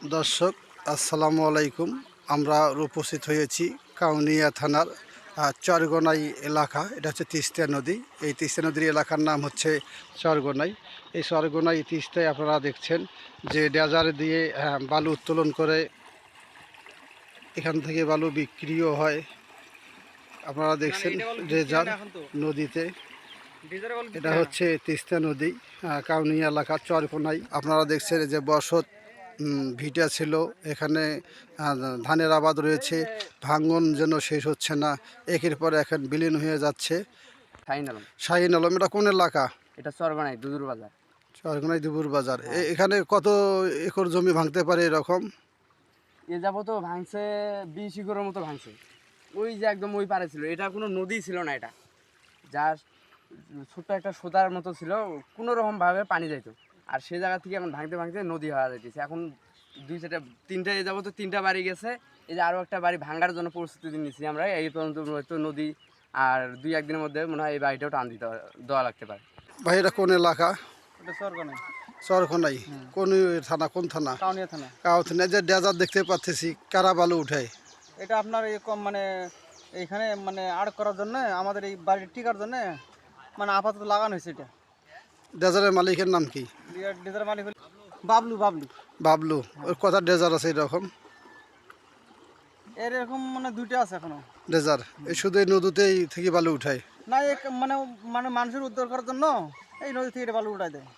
দর্শক আসসালামু আলাইকুম। আমরা উপস্থিত হয়েছি কাউনিয়া থানার চরগোনাই এলাকা। এটা হচ্ছে তিস্তা নদী। এই তিস্তা নদীর এলাকার নাম হচ্ছে চরগোনাই। এই চরগোনাই তিস্তায় আপনারা দেখছেন যে ডেজার দিয়ে বালু উত্তোলন করে এখান থেকে বালু বিক্রিও হয়। আপনারা দেখছেন ডেজার নদীতে এটা হচ্ছে তিস্তা নদী কাউনিয়া এলাকা চরকোনাই আপনারা দেখছেন যে বসত ভিটা ছিল। এখানে ধানের আবাদ রয়েছে। ভাঙ্গন যেন শেষ হচ্ছে না একের পর এখন বিলীন হয়ে যাচ্ছে। শাহিন আলম। শাহিন আলম এটা কোন এলাকা? এটা চরবানাই দুদুর বাজার। চরকোনাই দুপুর বাজার। এ- এখানে কত একর জমি ভাঙতে পারে এরকম? এ যাব তো ভাঙছে বিশ একরের মতো ভাঙছে। ওই যে একদম ওই পারে ছিল। এটা কোনো নদী ছিল না এটা। যার ছোট্ট একটা সোদার মতো ছিল। কোনো রকম ভাবে পানি যাইতো। আর সেই জায়গা থেকে এখন ভাঙতে ভাঙতে নদী হওয়া যাইতেছে। এখন দুই চারটা তিনটা যাব তো তিনটা বাড়ি গেছে। এই যে আরও একটা বাড়ি ভাঙার জন্য প্রস্তুতি নিচ্ছি আমরা এই পর্যন্ত হয়তো নদী আর দুই একদিনের মধ্যে মনে হয় এই বাড়িটাও টান দিতে দেওয়া লাগতে পারে। ভাই এটা কোন এলাকা? চরকোনাই কোন থানা কোন থানা? থানা। কাউথনে যে ডেজার দেখতে পাচ্ছি কারা বালু উঠায়? এটা আপনার এই কম মানে এইখানে মানে আড় করার জন্য আমাদের এই বাড়ির টিকার জন্য মানে আপাতত লাগানো হয়েছে এটা। ডেজারের মালিকের নাম কি? বাবলু বাবলু। বাবলু ওর কথা ডেজার আছে এরকম? এরকম মানে দুইটা আছে এখনও। ডেজার এই শুধু এই নদীতেই থেকে বালু উঠায়? না মানে মানে মানুষের উদ্ধার করার জন্য এই নদী থেকে বালু উঠাই দেয়।